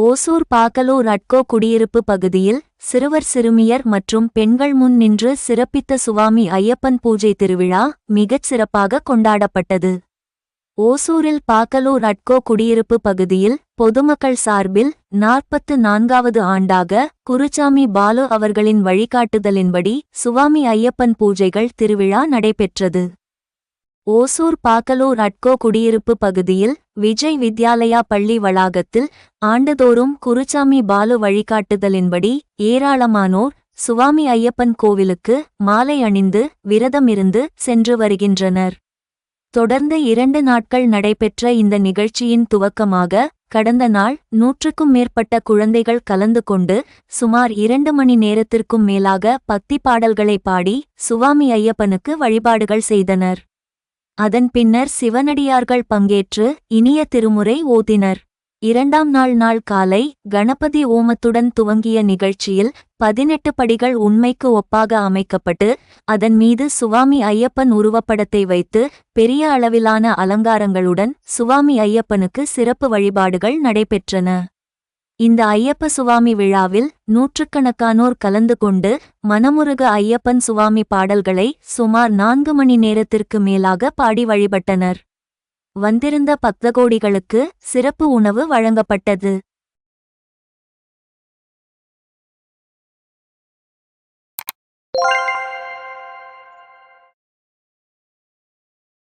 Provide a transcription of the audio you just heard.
ஓசூர் பாக்கலூர் அட்கோ குடியிருப்பு பகுதியில் சிறுவர் சிறுமியர் மற்றும் பெண்கள் முன் நின்று சிறப்பித்த சுவாமி ஐயப்பன் பூஜை திருவிழா மிகச் சிறப்பாக கொண்டாடப்பட்டது. ஓசூரில் பாக்கலூர் அட்கோ குடியிருப்பு பகுதியில் பொதுமக்கள் சார்பில் நாற்பத்து நான்காவது ஆண்டாக குருசாமி பாலு அவர்களின் வழிகாட்டுதலின்படி சுவாமி ஐயப்பன் பூஜைகள் திருவிழா நடைபெற்றது. ஓசூர் பாக்கலூர் நட்கோ குடியிருப்பு பகுதியில் விஜய் வித்யாலயா பள்ளி வளாகத்தில் ஆண்டுதோறும் குருசாமி பாலு வழிகாட்டுதலின்படி ஏராளமானோர் சுவாமி ஐயப்பன் கோவிலுக்கு மாலை அணிந்து விரதமிருந்து சென்று வருகின்றனர். தொடர்ந்து இரண்டு நாட்கள் நடைபெற்ற இந்த நிகழ்ச்சியின் துவக்கமாக கடந்த நாள் நூற்றுக்கும் மேற்பட்ட குழந்தைகள் கலந்து கொண்டு சுமார் இரண்டு மணி நேரத்திற்கும் மேலாக பக்தி பாடல்களை பாடி சுவாமி ஐயப்பனுக்கு வழிபாடுகள் செய்தனர். அதன் பின்னர் சிவனடியார்கள் பங்கேற்று இனிய திருமுறை ஓதினர். இரண்டாம் நாள் நாள் காலை கணபதி ஓமத்துடன் துவங்கிய நிகழ்ச்சியில் பதினெட்டு படிகள் உண்மைக்கு ஒப்பாக அமைக்கப்பட்டு அதன் மீது சுவாமி ஐயப்பன் உருவப்படத்தை வைத்து பெரிய அளவிலான அலங்காரங்களுடன் சுவாமி ஐயப்பனுக்கு சிறப்பு வழிபாடுகள் நடைபெற்றன. இந்த ஐயப்ப சுவாமி விழாவில் நூற்றுக்கணக்கானோர் கலந்து கொண்டு மனமுருக ஐயப்பன் சுவாமி பாடல்களை சுமார் நான்கு மணி நேரத்திற்கு மேலாக பாடி வழிபட்டனர். வந்திருந்த பக்தகோடிகளுக்கு சிறப்பு உணவு வழங்கப்பட்டது.